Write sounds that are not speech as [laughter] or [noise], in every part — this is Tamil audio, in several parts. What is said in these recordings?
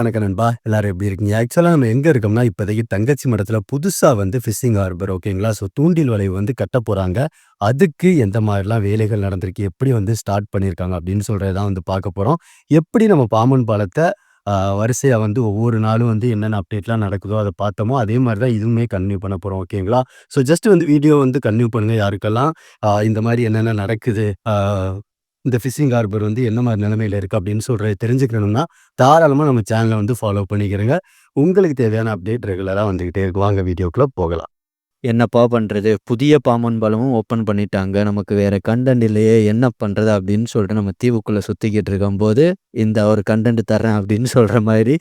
வணக்கம் நண்பா? எல்லாரும் எப்படி இருக்கீங்க? ஆக்சுவலாக நம்ம எங்கே இருக்கோம்னா இப்போதைக்கு தங்கச்சி மடத்தில் புதுசாக வந்து ஃபிஷிங் ஹார்பர் ஓகேங்களா ஸோ தூண்டில் வலை வந்து கட்ட போகிறாங்க அதுக்கு எந்த மாதிரிலாம் வேலைகள் நடந்திருக்கு? எப்படி வந்து ஸ்டார்ட் பண்ணியிருக்காங்க அப்படின்னு சொல்கிறதான் வந்து பார்க்க போகிறோம் எப்படி நம்ம பாம்பன் பாலத்தை வரிசையாக வந்து ஒவ்வொரு நாளும் வந்து என்னென்ன அப்டேட்லாம் நடக்குதோ அதை பார்த்தோமோ அதே மாதிரி தான் இதுவுமே கன்டினியூ பண்ண போகிறோம் ஓகேங்களா ஸோ ஜஸ்ட் வந்து வீடியோ வந்து கன்டினியூ பண்ணுங்கள் யாருக்கெல்லாம். இந்த மாதிரி என்னென்ன நடக்குது? இந்த ஃபிஷிங் ஹார்பர் வந்து என்ன மாதிரி நிலைமையில இருக்குது அப்படின்னு சொல்கிறத தெரிஞ்சுக்கணும்னா தாராளமாக நம்ம சேனலை வந்து ஃபாலோ பண்ணிக்கிறேங்க. உங்களுக்கு தேவையான அப்டேட் ரெகுலராக வந்துக்கிட்டே இருக்கு. வாங்க வீடியோக்குள்ளே போகலாம். என்னப்பா பண்ணுறது புதிய பாம்பன் பாலமும் ஓப்பன் பண்ணிட்டாங்க. நமக்கு வேறு கண்டென்ட் இல்லையே என்ன பண்ணுறது அப்படின்னு சொல்லிட்டு நம்ம தீவுக்குள்ளே சுற்றிக்கிட்டு இருக்கும்போது இந்த ஒரு கண்டென்ட் தரேன் அப்படின்னு சொல்கிற மாதிரி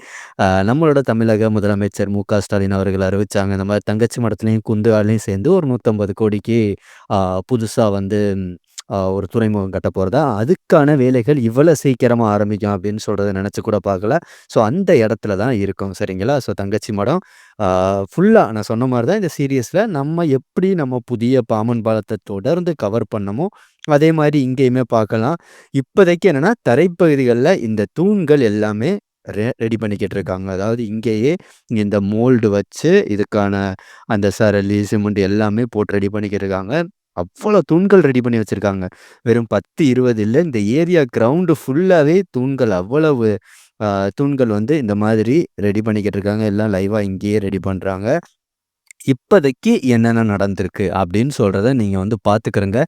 நம்மளோட தமிழக முதலமைச்சர் மு க ஸ்டாலின் அவர்கள் அறிவித்தாங்க இந்த மாதிரி தங்கச்சி மடத்துலேயும் குந்துவாலையும் சேர்ந்து ஒரு நூற்றம்பது கோடிக்கு புதுசாக வந்து ஒரு துறைமுகம் கட்ட போகிறதா அதுக்கான வேலைகள் இவ்வளோ சீக்கிரமாக ஆரம்பிக்கும் அப்படின்னு சொல்கிறத நினச்சி கூட பார்க்கல. ஸோ அந்த இடத்துல தான் இருக்கும். சரிங்களா? ஸோ தங்கச்சி மடம். ஃபுல்லாக நான் சொன்ன மாதிரி தான் இந்த சீரியஸில் நம்ம எப்படி நம்ம புதிய பாமன் பாலத்தை தொடர்ந்து கவர் பண்ணமோ அதே மாதிரி இங்கேயுமே பார்க்கலாம். இப்போதைக்கு என்னென்னா தரைப்பகுதிகளில் இந்த தூண்கள் எல்லாமே ரெ ரெடி பண்ணிக்கிட்டு இருக்காங்க. அதாவது இங்கேயே இந்த மோல்டு வச்சு இதுக்கான அந்த சரளி சிமெண்ட் எல்லாமே போட்டு ரெடி பண்ணிக்கிட்டு இருக்காங்க. அவ்வளோ தூண்கள் ரெடி பண்ணி வச்சுருக்காங்க. வெறும் பத்து இருபது இல்லை இந்த ஏரியா கிரவுண்டு ஃபுல்லாகவே தூண்கள். அவ்வளவு தூண்கள் வந்து இந்த மாதிரி ரெடி பண்ணிக்கிட்டு இருக்காங்க. எல்லாம் லைவாக இங்கேயே ரெடி பண்ணுறாங்க இப்போதைக்கு என்னென்ன நடந்திருக்கு அப்படின்னு சொல்கிறத நீங்கள் வந்து பார்த்துக்கிறங்க.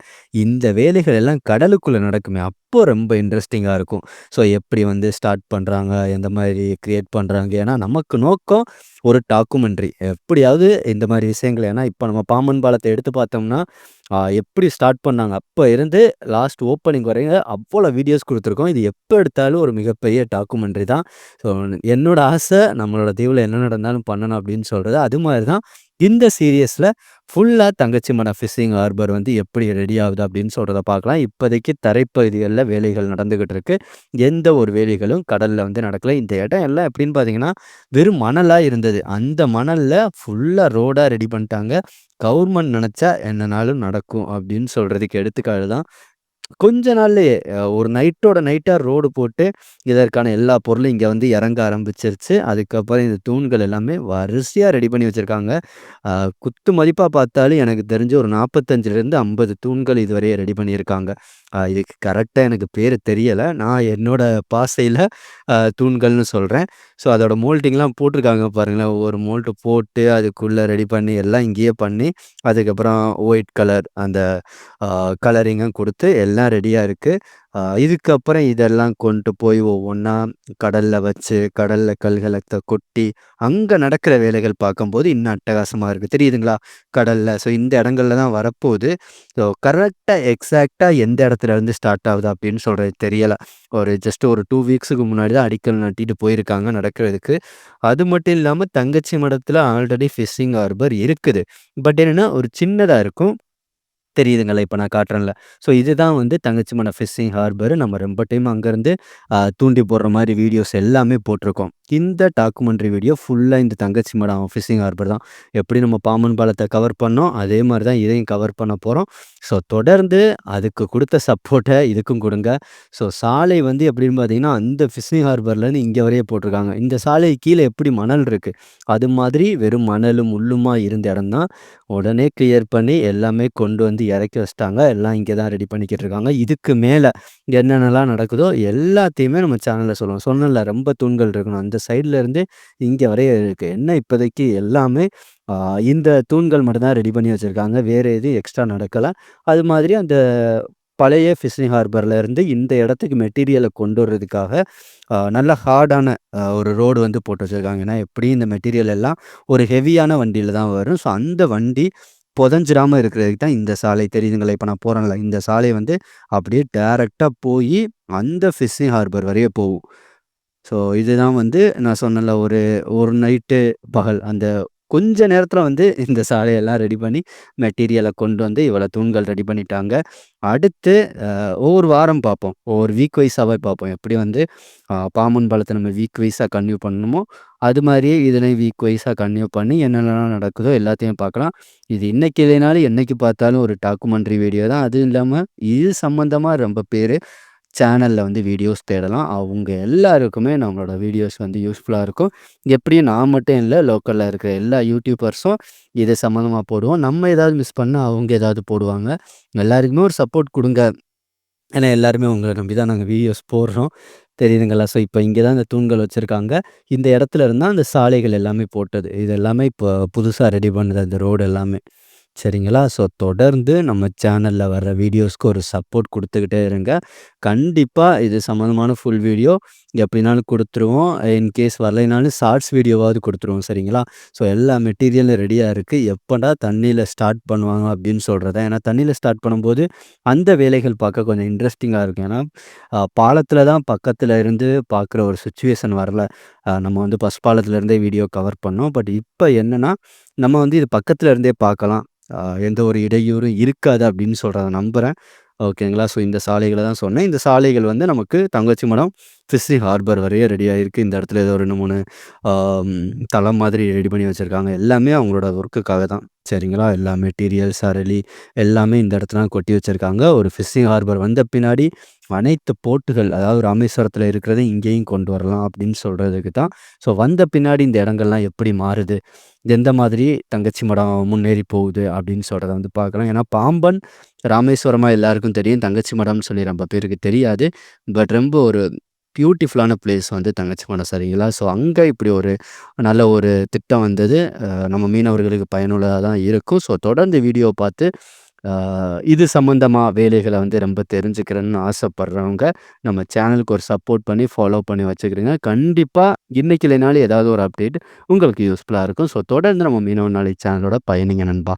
இந்த வேலைகள் எல்லாம் கடலுக்குள்ளே நடக்குமே. அப்போ ரொம்ப இன்ட்ரெஸ்டிங்காக இருக்கும். ஸோ எப்படி வந்து ஸ்டார்ட் பண்ணுறாங்க எந்த மாதிரி க்ரியேட் பண்ணுறாங்க ஏன்னா நமக்கு நோக்கம் ஒரு டாக்குமெண்ட்ரி எப்படியாவது இந்த மாதிரி விஷயங்கள் ஏன்னா இப்போ நம்ம பாம்பன் பாலத்தை எடுத்து பார்த்தோம்னா எப்படி ஸ்டார்ட் பண்ணாங்க? அப்போ இருந்து லாஸ்ட் ஓப்பனிங் வரைங்க அவ்வளோ வீடியோஸ் கொடுத்துருக்கோம். இது எப்போ எடுத்தாலும் ஒரு மிகப்பெரிய டாக்குமெண்ட்ரி தான். ஸோ என்னோட ஆசை நம்மளோட தீவில் என்ன நடந்தாலும் பண்ணணும் அப்படின்னு சொல்கிறது அது மாதிரி தான் இந்த சீரியஸில் ஃபுல்லாக தங்கச்சி மன ஃபிஷிங் ஹார்பர் வந்து எப்படி ரெடி ஆகுது அப்படின்னு சொல்கிறத பார்க்கலாம். இப்போதைக்கு தரைப்பகுதிகளில் வேலைகள் நடந்துக்கிட்டு இருக்கு. எந்த ஒரு வேலைகளும் கடலில் வந்து நடக்கலை. இந்த இடம் எல்லாம் எப்படின்னு பார்த்தீங்கன்னா வெறும் மணலாக இருந்தது. அந்த மணலில் ஃபுல்லாக ரோடாக ரெடி பண்ணிட்டாங்க. கவர்மெண்ட் நினச்சா என்னனாலும் நடக்கும் அப்படின்னு சொல்கிறதுக்கு எடுத்துக்காடு தான் கொஞ்ச நாள்லயே ஒரு நைட்டோட நைட்டாக ரோடு போட்டு, இதற்கான எல்லா பொருளும் இங்கே வந்து இறங்க ஆரம்பிச்சிருச்சு. அதுக்கப்புறம் இந்த தூண்கள் எல்லாமே வரிசையாக ரெடி பண்ணி வச்சிருக்காங்க. குத்து மதிப்பாக பார்த்தாலும் எனக்கு தெரிஞ்சு ஒரு நாற்பத்தஞ்சிலேருந்து ஐம்பது தூண்கள் இதுவரையே ரெடி பண்ணியிருக்காங்க. இதுக்கு கரெக்டாக எனக்கு பேர் தெரியலை நான் என்னோட பாசையில் தூண்கள்னு சொல்கிறேன் ஸோ அதோட மோல்டிங்லாம் போட்டிருக்காங்க பாருங்களேன் ஒவ்வொரு மோல்ட்டு போட்டு அதுக்குள்ளே ரெடி பண்ணி எல்லாம் இங்கேயே பண்ணி அதுக்கப்புறம் ஒயிட் கலர் அந்த கலரிங்கும் கொடுத்து எல்லாம் ரெடியாக இருக்குது இதுக்கப்புறம் இதெல்லாம் கொண்டு போய் ஒவ்வொன்றா கடலில் வச்சு கடலில் கல்களத்தை கொட்டி அங்கே நடக்கிற வேலைகள் பார்க்கும்போது இன்னும் அட்டகாசமாக இருக்குது தெரியுதுங்களா? கடலில். ஸோ இந்த இடங்கள்ல தான் வரப்போகுது. ஸோ கரெக்டாக எக்ஸாக்டாக எந்த இடத்துல இருந்து ஸ்டார்ட் ஆகுது அப்படின்னு சொல்கிறது தெரியலை. ஒரு ஜஸ்ட் ஒரு டூ வீக்ஸுக்கு முன்னாடி தான் அடிக்கல் நட்டிட்டு போயிருக்காங்க நடக்கிறதுக்கு. அது மட்டும் இல்லாமல் தங்கச்சி மடத்தில் ஆல்ரெடி ஃபிஷிங் ஹார்பர் இருக்குது. பட் என்னென்னா ஒரு சின்னதாக இருக்கும். தெரியுதுங்களா? இப்போ நான் காட்டுறேன்ல. ஸோ இதுதான் வந்து தங்கச்சி மன ஃபிஷிங் ஹார்பர். நம்ம ரொம்ப டைம் அங்கேருந்து தூண்டி போடுற மாதிரி வீடியோஸ் எல்லாமே போட்டிருக்கோம். இந்த டாக்குமெண்ட்ரி வீடியோ ஃபுல்லாக இந்த தங்கச்சி மேடம் ஃபிஷிங் ஹார்பர் தான். எப்படி நம்ம பாம்பன் பாலத்தை கவர் பண்ணோம் அதே மாதிரி தான் இதையும் கவர் பண்ண போகிறோம் ஸோ தொடர்ந்து அதுக்கு கொடுத்த சப்போர்ட்டை இதுக்கும் கொடுங்க. ஸோ சாலை வந்து எப்படின்னு பார்த்தீங்கன்னா அந்த ஃபிஷிங் ஹார்பர்லேருந்து இங்கே வரையே போட்டிருக்காங்க. இந்த சாலை கீழே எப்படி மணல் இருக்குது அது மாதிரி வெறும் மணலும் முள்ளுமா இருந்த இடம் தான். உடனே கிளியர் பண்ணி எல்லாமே கொண்டு வந்து இறக்கி வச்சிட்டாங்க. எல்லாம் இங்கே தான் ரெடி பண்ணிக்கிட்டு இருக்காங்க. இதுக்கு மேலே என்னென்னலாம் நடக்குதோ எல்லாத்தையுமே நம்ம சேனலில் சொல்லுவோம். சொன்னல ரொம்ப தூண்கள் இருக்கணும். அந்த சைடில் இருந்து இங்கே வரைய இருக்குது என்ன இப்போதைக்கு எல்லாமே இந்த தூண்கள் மட்டும்தான் ரெடி பண்ணி வச்சுருக்காங்க. வேறு எதுவும் எக்ஸ்ட்ரா நடக்கலை. அது மாதிரி அந்த பழைய ஃபிஷிங் ஹார்பரில் இருந்து இந்த இடத்துக்கு மெட்டீரியலை கொண்டு வர்றதுக்காக நல்ல ஹார்டான ஒரு ரோடு வந்து போட்டு வச்சுருக்காங்க. ஏன்னா எப்படியும் இந்த மெட்டீரியல் எல்லாம் ஒரு ஹெவியான வண்டியில் தான் வரும். ஸோ அந்த வண்டி புதஞ்சிடாமல் இருக்கிறதுக்கு தான் இந்த சாலை தெரியுதுங்களா இப்போ நான் போகிறேன்ல இந்த சாலை வந்து அப்படியே டேரெக்டாக போய் அந்த ஃபிஷிங் ஹார்பர் வரையே போகும். ஸோ இதுதான் வந்து நான் சொன்னல ஒரு ஒரு நைட்டு பகல். அந்த கொஞ்ச நேரத்தில் வந்து [laughs] இந்த சாலையெல்லாம் ரெடி பண்ணி மெட்டீரியலை கொண்டு வந்து இவ்வளோ தூண்கள் ரெடி பண்ணிட்டாங்க. அடுத்து ஒவ்வொரு வாரம் பார்ப்போம். ஒவ்வொரு வீக் வைஸாகவே பார்ப்போம். எப்படி வந்து பாம்பன் பாலத்தை நம்ம வீக் வைஸாக கன்டினியூ பண்ணணுமோ அது மாதிரியே இதனை வீக் வைஸாக கன்டினியூ பண்ணி என்னென்னலாம் நடக்குதோ எல்லாத்தையும் பார்க்கலாம் இது இன்றைக்கி இல்லைனாலும் என்னைக்கு பார்த்தாலும் ஒரு டாக்குமெண்ட்ரி வீடியோ தான் அதுவும் இல்லாமல் இது சம்மந்தமாக ரொம்ப பேர் சேனலில் வந்து வீடியோஸ் தேடலாம். அவங்க எல்லாருக்குமே நம்மளோட வீடியோஸ் வந்து யூஸ்ஃபுல்லாக இருக்கும். எப்படியும் நான் மட்டும் இல்லை லோக்கலில் இருக்கிற எல்லா யூடியூபர்ஸும் இது சம்மந்தமாக போடுவோம். நம்ம ஏதாவது மிஸ் பண்ணால் அவங்க ஏதாவது போடுவாங்க. எல்லாருக்குமே ஒரு சப்போர்ட் கொடுங்க ஏன்னா எல்லாருமே உங்களை நம்பி தான் நாங்கள் வீடியோஸ் போடுறோம். தெரியுதுங்களா? ஸோ இப்போ இங்கே தான் இந்த தூண்கள் வச்சுருக்காங்க இந்த இடத்துல இருந்தால் அந்த சாலைகள் எல்லாமே போட்டது. இது எல்லாமே இப்போ புதுசாக ரெடி பண்ணுது அந்த ரோடு எல்லாமே. சரிங்களா? ஸோ தொடர்ந்து நம்ம சேனலில் வர்ற வீடியோஸ்க்கு ஒரு சப்போர்ட் கொடுத்துக்கிட்டே இருங்க. கண்டிப்பாக இது சம்மந்தமான ஃபுல் வீடியோ எப்படினாலும் கொடுத்துருவோம் இன்கேஸ் வரலைனாலும் ஷார்ட்ஸ் வீடியோவாவது கொடுத்துருவோம் சரிங்களா? ஸோ எல்லா மெட்டீரியலும் ரெடியாக இருக்குது எப்படா தண்ணியில் ஸ்டார்ட் பண்ணுவாங்க அப்படின்னு சொல்கிறத தான். ஏன்னா தண்ணியில் ஸ்டார்ட் பண்ணும்போது அந்த வேலைகள் பார்க்க கொஞ்சம் இன்ட்ரெஸ்டிங்காக இருக்கும். ஏன்னா பாலத்தில் தான் பக்கத்தில் இருந்து பார்க்குற ஒரு சுச்சுவேஷன் வரல. நம்ம வந்து பஸ் பாலத்திலேருந்தே வீடியோ கவர் பண்ணோம். பட் இப்போ என்னென்னா நம்ம வந்து இது பக்கத்தில் இருந்தே பார்க்கலாம். எந்த ஒரு இடையூறும் இருக்காது அப்படின்னு சொல்கிறத நம்புகிறேன் ஓகேங்களா? ஸோ இந்த சாலைகளை தான் சொன்னேன். இந்த சாலைகள் வந்து நமக்கு தங்கச்சி மடம் ஃபிஷிங் ஹார்பர் வரையே ரெடியாக இருக்குது இந்த இடத்துல ஏதோ ரெண்டு மூணு தளம் மாதிரி ரெடி பண்ணி வச்சுருக்காங்க எல்லாமே அவங்களோட ஒர்க்குக்காக தான். சரிங்களா? எல்லா மெட்டீரியல்ஸ் அரளி எல்லாமே இந்த இடத்துல கொட்டி வச்சுருக்காங்க ஒரு ஃபிஸ்ஸிங் ஹார்பர் வந்த பின்னாடி அனைத்து போர்ட்டுகள் அதாவது ராமேஸ்வரத்தில் இருக்கிறத இங்கேயும் கொண்டு வரலாம் அப்படின்னு சொல்கிறதுக்கு தான். ஸோ வந்த பின்னாடி இந்த இடங்கள்லாம் எப்படி மாறுது? எந்த மாதிரி தங்கச்சி மடம் முன்னேறி போகுது அப்படின்னு சொல்கிறத வந்து பார்க்கலாம். ஏன்னா பாம்பன், ராமேஸ்வரமாக எல்லாருக்கும் தெரியும். தங்கச்சி மடம்னு சொல்லி ரொம்ப பேருக்கு தெரியாது. பட் ரொம்ப ஒரு பியூட்டிஃபுல்லான பிளேஸ் வந்து தங்கச்சி மடம் சரிங்களா? ஸோ அங்கே இப்படி ஒரு நல்ல ஒரு திட்டம் வந்தது. நம்ம மீனவர்களுக்கு பயனுள்ளதாக தான் இருக்கும். ஸோ தொடர்ந்து வீடியோ பார்த்து இது சம்மந்தமாக வேலைகளை வந்து ரொம்ப தெரிஞ்சுக்கிறேன்னு ஆசைப்படுறவங்க, நம்ம சேனலுக்கு ஒரு சப்போர்ட் பண்ணி ஃபாலோ பண்ணி வச்சுக்கிறீங்க. கண்டிப்பாக இன்னைக்கு இல்லைனாலும் ஏதாவது ஒரு அப்டேட் உங்களுக்கு யூஸ்ஃபுல்லாக இருக்கும். ஸோ தொடர்ந்து நம்ம மீனவ நாளை சேனலோட பயணிங்க நண்பா.